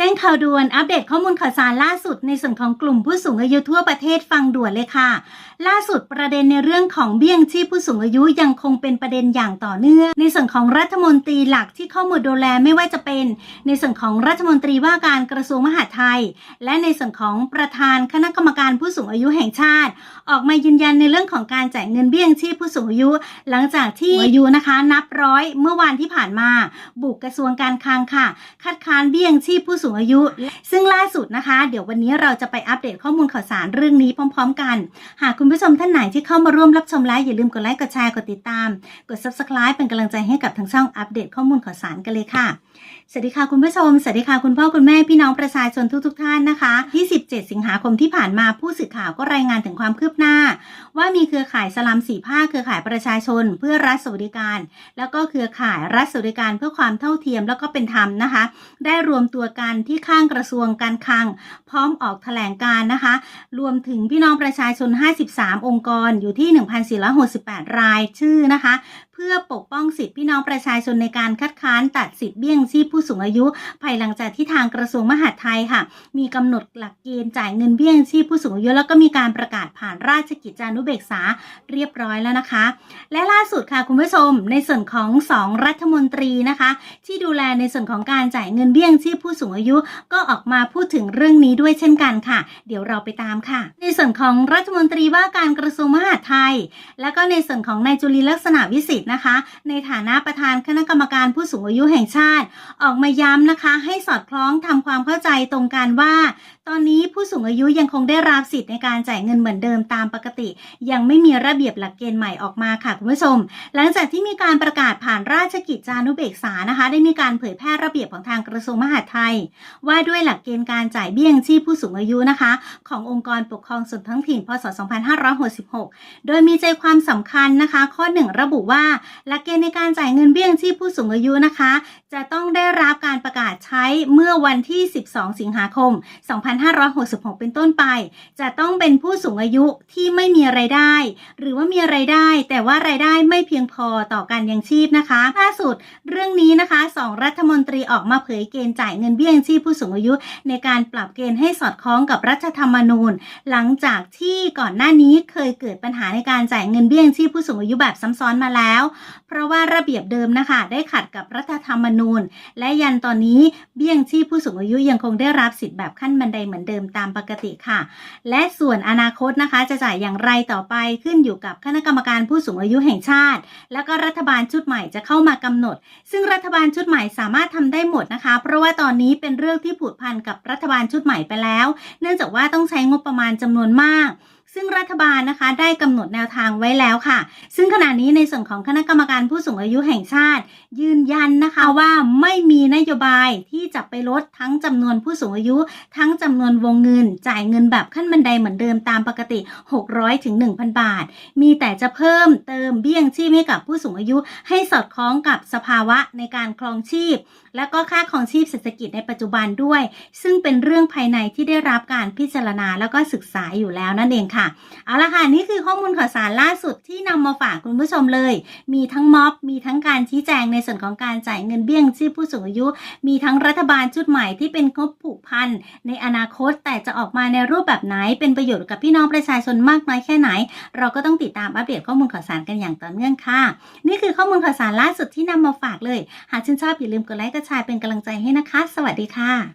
แจ้งข่าวด่วนอัปเดตข้อมูลข่าวสารล่าสุดในส่วนของกลุ่มผู้สูงอายุทั่วประเทศฟังด่วนเลยค่ะ ล่าสุดประเด็นในเรื่องของเบี้ยงชีพผู้สูงอายุยังคงเป็นประเด็นอย่างต่อเนื่อง ในส่วนของรัฐมนตรีหลักที่เข้ามาดูแลไม่ว่าจะเป็น ในส่วนของรัฐมนตรีว่าการกระทรวงมหาดไทย และในส่วนของประธานคณะกรรมการผู้สูงอายุแห่งชาติ ออกมายืนยันในเรื่องของการจ่ายเงินเบี้ยงชีพผู้สูงอายุ หลังจากที่อายุนะคะ นับร้อยเมื่อวานที่ผ่านมา บุกกระทรวงการคลังค่ะ คัดค้านเบี้ยงชีพผู้สูงอายุ ซึ่งล่าสุดนะคะ เดี๋ยววันนี้เราจะไปอัปเดตข้อมูลข่าวสารเรื่องนี้พร้อม ๆ กัน หากคุณผู้ชมท่านไหนที่เข้ามาร่วมรับชมไลฟ์อย่าลืมกดไลค์กดแชร์กดติดตาม กด subscribe เป็นกำลังใจให้กับทางช่องอัปเดตข้อมูลข่าวสารกันเลยค่ะสวัสดีค่ะคุณผู้ชม สวัสดีค่ะคุณพ่อคุณแม่พี่น้องประชาชนทุกๆทท่านนะคะที่17สิงหาคมที่ผ่านมาผู้สื่อข่าวก็รายงานถึงความคืบหน้า ว่ามีเครือข่ายสลัมสีภาเครือข่ายประชาชน เพื่อรัฐสวัสดิการ แล้วก็เครือข่ายรัฐสวัสดิการเพื่อความเท่าเทียมแล้วก็เป็นธรรมนะคะ ได้รวมตัวกันที่ข้างกระทรวงการคลัง พร้อมออกแถลงการนะคะ รวมถึงพี่น้องประชาชน 53 องค์กรอยู่ที่ 1,468 รายชื่อนะคะ เพื่อปกป้องสิทธิพี่น้องประชาชนในการคัดค้านตัดสิทธิเบี้ยงชีพผู้สูงอายุ ภายหลังจากที่ทางกระทรวงมหาดไทยค่ะ มีกำหนดหลักเกณฑ์จ่ายเงินเบี้ยงชีพผู้สูงอายุแล้วก็มีการประกาศผ่านราชกิจจานุเบกษาเรียบร้อยแล้วนะคะ และล่าสุดค่ะคุณผู้ชม ในส่วนของสองรัฐมนตรีนะคะ ที่ดูแลในส่วนของการจ่ายเงินเบี้ยงชีพผู้สูงอายุก็ออกมาพูดถึงเรื่องนี้ด้วยเช่นกันค่ะ เดี๋ยวเราไปตามค่ะ ในส่วนของรัฐมนตรีว่าการกระทรวงมหาดไทย แล้วก็ในส่วนของนายจุลีลักษณะวิสิทธิ์นะคะ ในฐานะประธานคณะกรรมการผู้สูงอายุแห่งชาติ ออกมาย้ำนะคะ ให้สอดคล้องทำความเข้าใจตรงกันว่า ตอนนี้ผู้สูงอายุยังคงได้รับสิทธิ์ในการจ่ายเงินเหมือนเดิมตามปกติ ยังไม่มีระเบียบหลักเกณฑ์ใหม่ออกมาค่ะคุณผู้ชม หลังจากที่มีการประกาศผ่านราชกิจจานุเบกษานะคะ ได้มีการเผยแพร่ระเบียบของทางกระทรวงมหาดไทยว่าด้วยหลักเกณฑ์การจ่ายเบี้ยยังชีพผู้สูงอายุนะคะ ขององค์กรปกครองส่วนท้องถิ่น พศ 2566 โดยมีใจความสำคัญนะคะ ข้อหนึ่งระบุว่า หลักเกณฑ์ในการจ่ายเงินเบี้ยยังชีพผู้สูงอายุนะคะ จะต้องได้รับการประกาศใช้เมื่อวันที่ 12 สิงหาคม 2566 เป็นต้นไป จะต้องเป็นผู้สูงอายุที่ไม่มีไรายได้ หรือว่ามีไรายได้ แต่ว่ารายได้ไม่เพียงพอต่อการยังชีพนะคะล่าสุดเรื่องนี้นะคะสองรัฐมนตรีออกมาเผยเกณฑ์จ่ายเงินเบี้ยงชีพผู้สูงอายุ ในการปรับเกณฑ์ให้สอดคล้องกับรัฐธรรมนูญ หลังจากที่ก่อนหน้านี้เคยเกิดปัญหาในการจ่ายเงินเบี้ยงชีพผู้สูงอายุแบบซ้ำซ้อนมาแล้ว เพราะว่าระเบียบเดิมนะคะได้ขัดกับรัฐธรรมนูญ และยันตอนนี้เบี้ยงชีพผู้สูงอายุยังคงได้รับสิทธิ์แบบขั้นบันไดเหมือนเดิมตามปกติค่ะ และส่วนอนาคตนะคะจะจ่ายอย่างไรต่อไปขึ้นอยู่กับคณะกรรมการผู้สูงอายุแห่งชาติ แล้วก็รัฐบาลชุดใหม่จะเข้ามากำหนด ซึ่งรัฐบาลชุดใหม่สามารถทำได้หมดนะคะ เพราะว่าตอนนี้เป็นเรื่องที่ผูกพันกับรัฐบาลชุดใหม่ไปแล้ว เนื่องจากว่าต้องใช้งบประมาณจำนวนมาก ซึ่งรัฐบาลนะคะได้กำหนดแนวทางไว้แล้วค่ะ ซึ่งขณะนี้ในส่วนของคณะกรรมการผู้สูงอายุแห่งชาติ ยืนยันนะคะว่าไม่มีนโยบายที่จะไปลดทั้งจำนวนผู้สูงอายุ ทั้งจำนวนวงเงิน จ่ายเงินแบบขั้นบันไดเหมือนเดิมตามปกติ 600ถึง1,000 บาท มีแต่จะเพิ่มเติมเบี้ยงชีพให้กับผู้สูงอายุ ให้สอดคล้องกับสภาวะในการครองชีพ และก็ค่าครองชีพเศรษฐกิจในปัจจุบันด้วย ซึ่งเป็นเรื่องภายในที่ได้รับการพิจารณาแล้วก็ศึกษาอยู่แล้วนั่นเองค่ะเอาละค่ะ นี่คือข้อมูลข่าวสารล่าสุดที่นำมาฝากคุณผู้ชมเลย มีทั้งม็อบ มีทั้งการชี้แจงในส่วนของการจ่ายเงินเบี้ยงชีพผู้สูงอายุ มีทั้งรัฐบาลชุดใหม่ที่เป็นงบผูกพันในอนาคตแต่จะออกมาในรูปแบบไหน เป็นประโยชน์กับพี่น้องประชาชนมากน้อยแค่ไหน เราก็ต้องติดตามอัปเดตข้อมูลข่าวสารกันอย่างต่อเนื่องค่ะ นี่คือข้อมูลข่าวสารล่าสุดที่นำมาฝากเลย หากชื่นชอบอย่าลืมกดไลค์กดแชร์เป็นกำลังใจให้นะคะ สวัสดีค่ะ